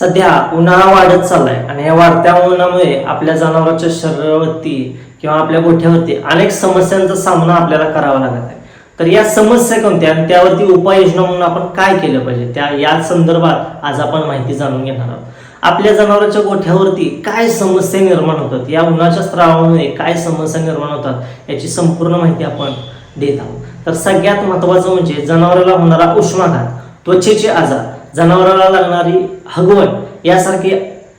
सध्या उन्हाळा वाढत चाललाय आणि या वाढत्या उन्हामुळे आपल्या जनावरांच्या शरीरावरती किंवा आपल्या गोठ्यावरती अनेक समस्यांचा सामना आपल्याला करावा लागत आहे. तर या समस्या कोणत्या आणि त्यावरती उपाययोजना म्हणून आपण काय केलं पाहिजे? त्या या संदर्भात आज आपण माहिती जाणून घेणार आहोत. आपल्या जनावरांच्या गोठ्यावरती काय समस्या निर्माण होतात? या उन्हाच्या स्त्रावामुळे काय समस्या निर्माण होतात? याची संपूर्ण माहिती आपण देत आहोत. तर सगळ्यात महत्वाचं म्हणजे जनावराला होणारा उष्माघात त्वचेचे आजार. जनावराला लागणारी हगवण यासारखी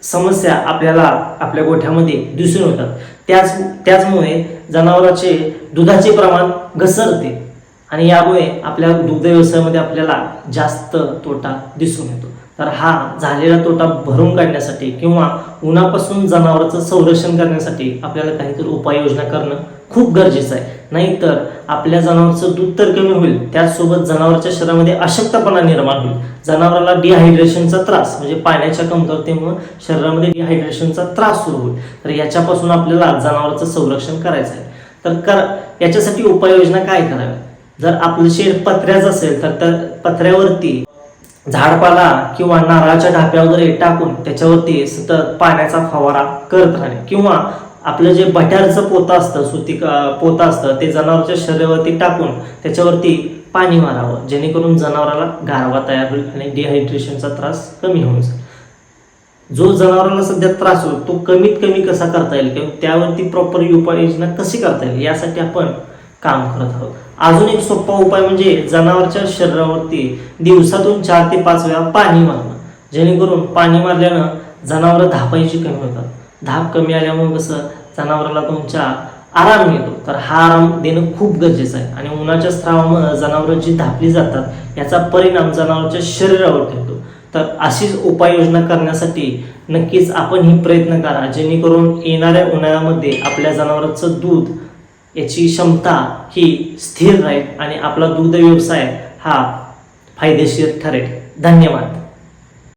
समस्या आपल्याला आपल्या गोठ्यामध्ये दिसून येतात. त्याच त्याचमुळे जनावराचे दुधाचे प्रमाण घसरते आणि यामुळे आपल्या दुग्ध व्यवसायामध्ये आपल्याला जास्त तोटा दिसून येतो. तर हा झालेला तोटा भरून काढण्यासाठी किंवा उन्हापासून जनावरांचं संरक्षण करण्यासाठी आपल्याला काहीतरी उपाययोजना करणं खूप गरजेचं आहे. नाहीतर आपल्या जनावरचं दूध तर कमी होईल त्याचसोबत जनावरच्या शरीरामध्ये अशक्तपणा निर्माण होईल. जनावराला डिहायड्रेशनचा त्रास म्हणजे पाण्याच्या कमतरतेमुळे शरीरामध्ये डिहायड्रेशनचा त्रास सुरू होईल. तर याच्यापासून आपल्याला जनावरांचं संरक्षण करायचं आहे. तर कर याच्यासाठी उपाययोजना काय कराव्या जर आपलं शेड पत्र्याचं असेल तर त्या पत्र्यावरती झाडपाला किंवा नारळाच्या ढाप्या वगैरे टाकून त्याच्यावरती सतत पाण्याचा फवारा करत राहणे किंवा आपलं जे बट्यारचं पोतं असतं सुती पोतं असतं ते जनावरच्या शरीरावरती टाकून त्याच्यावरती पाणी मारावं जेणेकरून जनावराला गारवा तयार होईल आणि डिहायड्रेशनचा त्रास कमी होऊन जाईल. जो जनावराला सध्या त्रास होईल तो कमीत कमी कसा करता येईल किंवा त्यावरती प्रॉपर उपाययोजना कशी करता येईल यासाठी आपण काम करत आहोत. अजून एक सोपा उपाय म्हणजे जनावरच्या शरीरावरती दिवसातून चार ते पाच वेळा पाणी मारणं जेणेकरून पाणी मारल्यानं जनावरं धापायची कमी होतात. धाप कमी आल्यामुळे कसं जनावराला तुमच्या आराम मिळतो. तर हा आराम देणं खूप गरजेचं आहे. आणि उन्हाच्या स्त्रावामुळे जनावरं जी धापली जातात याचा परिणाम जनावरांच्या शरीरावर ठेवतो. तर अशीच उपाययोजना करण्यासाठी नक्कीच आपण ही प्रयत्न करा जेणेकरून येणाऱ्या उन्हाळ्यामध्ये आपल्या जनावरांचं दूध याची क्षमता ही स्थिर राहील आणि आपला दुग्ध व्यवसाय हा फायदेशीर ठरेल. धन्यवाद.